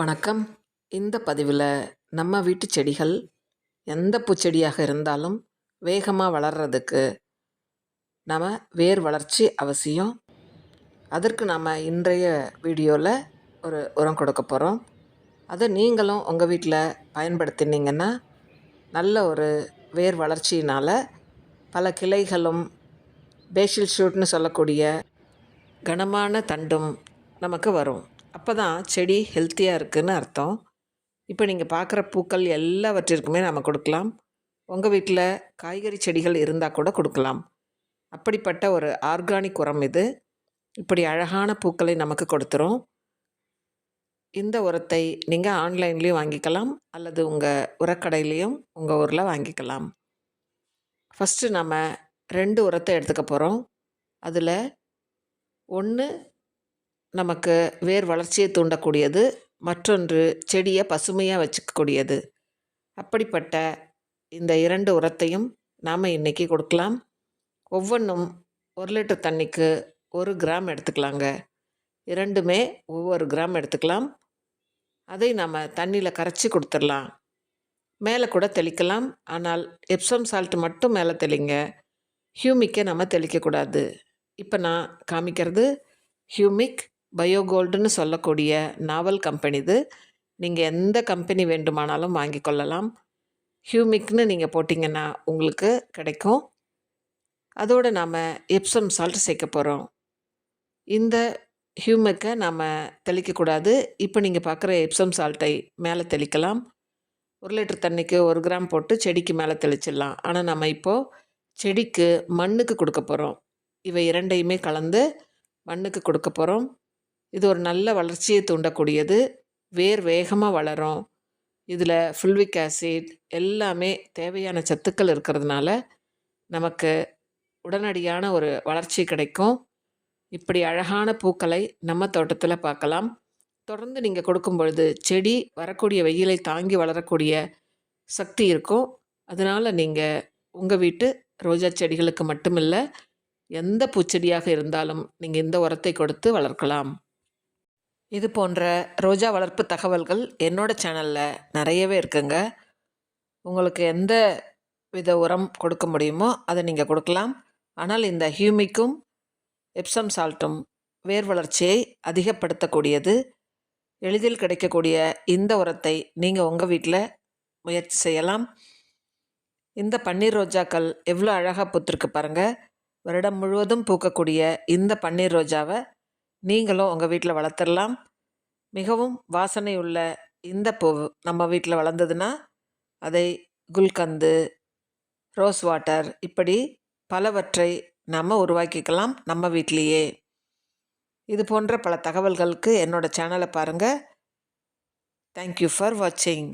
வணக்கம். இந்த பதிவில் நம்ம வீட்டு செடிகள் எந்த பூச்செடியாக இருந்தாலும் வேகமாக வளர்கிறதுக்கு நம்ம வேர் வளர்ச்சி அவசியம். அதற்கு நாம் இன்றைய வீடியோவில் ஒரு உரம் கொடுக்க போகிறோம் அதை நீங்களும் உங்கள் வீட்டில் பயன்படுத்தினீங்கன்னா நல்ல ஒரு வேர் வளர்ச்சியினால் பல கிளைகளும் பேஷில் ஷூட்னு சொல்லக்கூடிய கனமான தண்டும் நமக்கு வரும். அப்போ தான் செடி ஹெல்த்தியாக இருக்குதுன்னு அர்த்தம். இப்போ நீங்கள் பார்க்குற பூக்கள் எல்லாவற்றிற்குமே நம்ம கொடுக்கலாம். உங்கள் வீட்டில் காய்கறி செடிகள் இருந்தால் கூட கொடுக்கலாம். அப்படிப்பட்ட ஒரு ஆர்கானிக் உரம் இது. இப்படி அழகான பூக்களை நமக்கு கொடுத்துரும். இந்த உரத்தை நீங்கள் ஆன்லைன்லேயும் வாங்கிக்கலாம். அல்லது உங்கள் உரக்கடையிலையும் உங்கள் ஊரில் வாங்கிக்கலாம். ஃபஸ்ட்டு நம்ம ரெண்டு உரத்தை எடுத்துக்க போகிறோம் அதில் ஒன்று நமக்கு வேர் வளர்ச்சியை தூண்டக்கூடியது மற்றொன்று செடியை பசுமையாக வச்சுக்கக்கூடியது. அப்படிப்பட்ட இந்த இரண்டு உரத்தையும் நாம் இன்றைக்கி கொடுக்கலாம். ஒவ்வொன்றும் ஒரு லிட்டர் தண்ணிக்கு ஒரு கிராம் எடுத்துக்கலாங்க. இரண்டுமே ஒவ்வொரு கிராம் எடுத்துக்கலாம். அதை நாம் தண்ணியில் கரைச்சி கொடுத்துடலாம். மேலே கூட தெளிக்கலாம். ஆனால் எப்சம் சால்ட் மட்டும் மேலே தெளிங்க. ஹியூமிக்கை நம்ம தெளிக்கக்கூடாது. இப்போ நான் காமிக்கிறது ஹியூமிக் பயோகோல்டுன்னு சொல்லக்கூடிய நாவல் கம்பெனி இது. நீங்கள் எந்த கம்பெனி வேண்டுமானாலும் வாங்கி கொள்ளலாம். ஹியூமிக்னு நீங்கள் போட்டிங்கன்னா உங்களுக்கு கிடைக்கும். அதோடு நாம் எப்சம் சால்ட் சேர்க்க போகிறோம் இந்த ஹியூமிக்கை நாம் தெளிக்கக்கூடாது. இப்போ நீங்கள் பார்க்குற எப்சம் சால்ட்டை மேலே தெளிக்கலாம். ஒரு லிட்டர் தண்ணிக்கு ஒரு கிராம் போட்டு செடிக்கு மேலே தெளிச்சிடலாம். ஆனால் நம்ம இப்போது செடிக்கு மண்ணுக்கு கொடுக்க போகிறோம் இவை இரண்டையுமே கலந்து மண்ணுக்கு கொடுக்க போகிறோம் இது ஒரு நல்ல வளர்ச்சியை தூண்டக்கூடியது. வேர் வேகமாக வளரும். இதில் ஃபுல்விக் ஆசிட் எல்லாமே தேவையான சத்துக்கள் இருக்கிறதுனால நமக்கு உடனடியான ஒரு வளர்ச்சி கிடைக்கும். இப்படி அழகான பூக்களை நம்ம தோட்டத்தில் பார்க்கலாம். தொடர்ந்து நீங்கள் கொடுக்கும் பொழுது செடி வரக்கூடிய வெயிலை தாங்கி வளரக்கூடிய சக்தி இருக்கும். அதனால் நீங்கள் உங்கள் வீட்டு ரோஜா செடிகளுக்கு மட்டுமில்லை எந்த பூச்செடியாக இருந்தாலும் நீங்கள் இந்த உரத்தை கொடுத்து வளர்க்கலாம். இது போன்ற ரோஜா வளர்ப்பு தகவல்கள் என்னோடய சேனலில் நிறையவே இருக்குங்க. உங்களுக்கு எந்த வித உரம் கொடுக்க முடியுமோ அதை நீங்கள் கொடுக்கலாம். ஆனால் இந்த ஹியூமிக்கும் எப்சம் சால்ட்டும் வேர் வளர்ச்சியை அதிகப்படுத்தக்கூடியது. எளிதில் கிடைக்கக்கூடிய இந்த உரத்தை நீங்கள் உங்கள் வீட்டில் முயற்சி செய்யலாம். இந்த பன்னீர் ரோஜாக்கள் எவ்வளோ அழகாக பூத்திருக்கு பாருங்கள் வருடம் முழுவதும் பூக்கக்கூடிய இந்த பன்னீர் ரோஜாவை நீங்களும் உங்கள் வீட்டில் வளர்த்துடலாம். மிகவும் வாசனை உள்ள இந்த பூ நம்ம வீட்டில் வளர்ந்ததுன்னா அதை குல்கந்து ரோஸ் வாட்டர் இப்படி பலவற்றை நம்ம உருவாக்கிக்கலாம் நம்ம வீட்லேயே. இது போன்ற பல தகவல்களுக்கு என்னோடய சேனலை பாருங்கள் தேங்க்யூ ஃபார் வாட்சிங்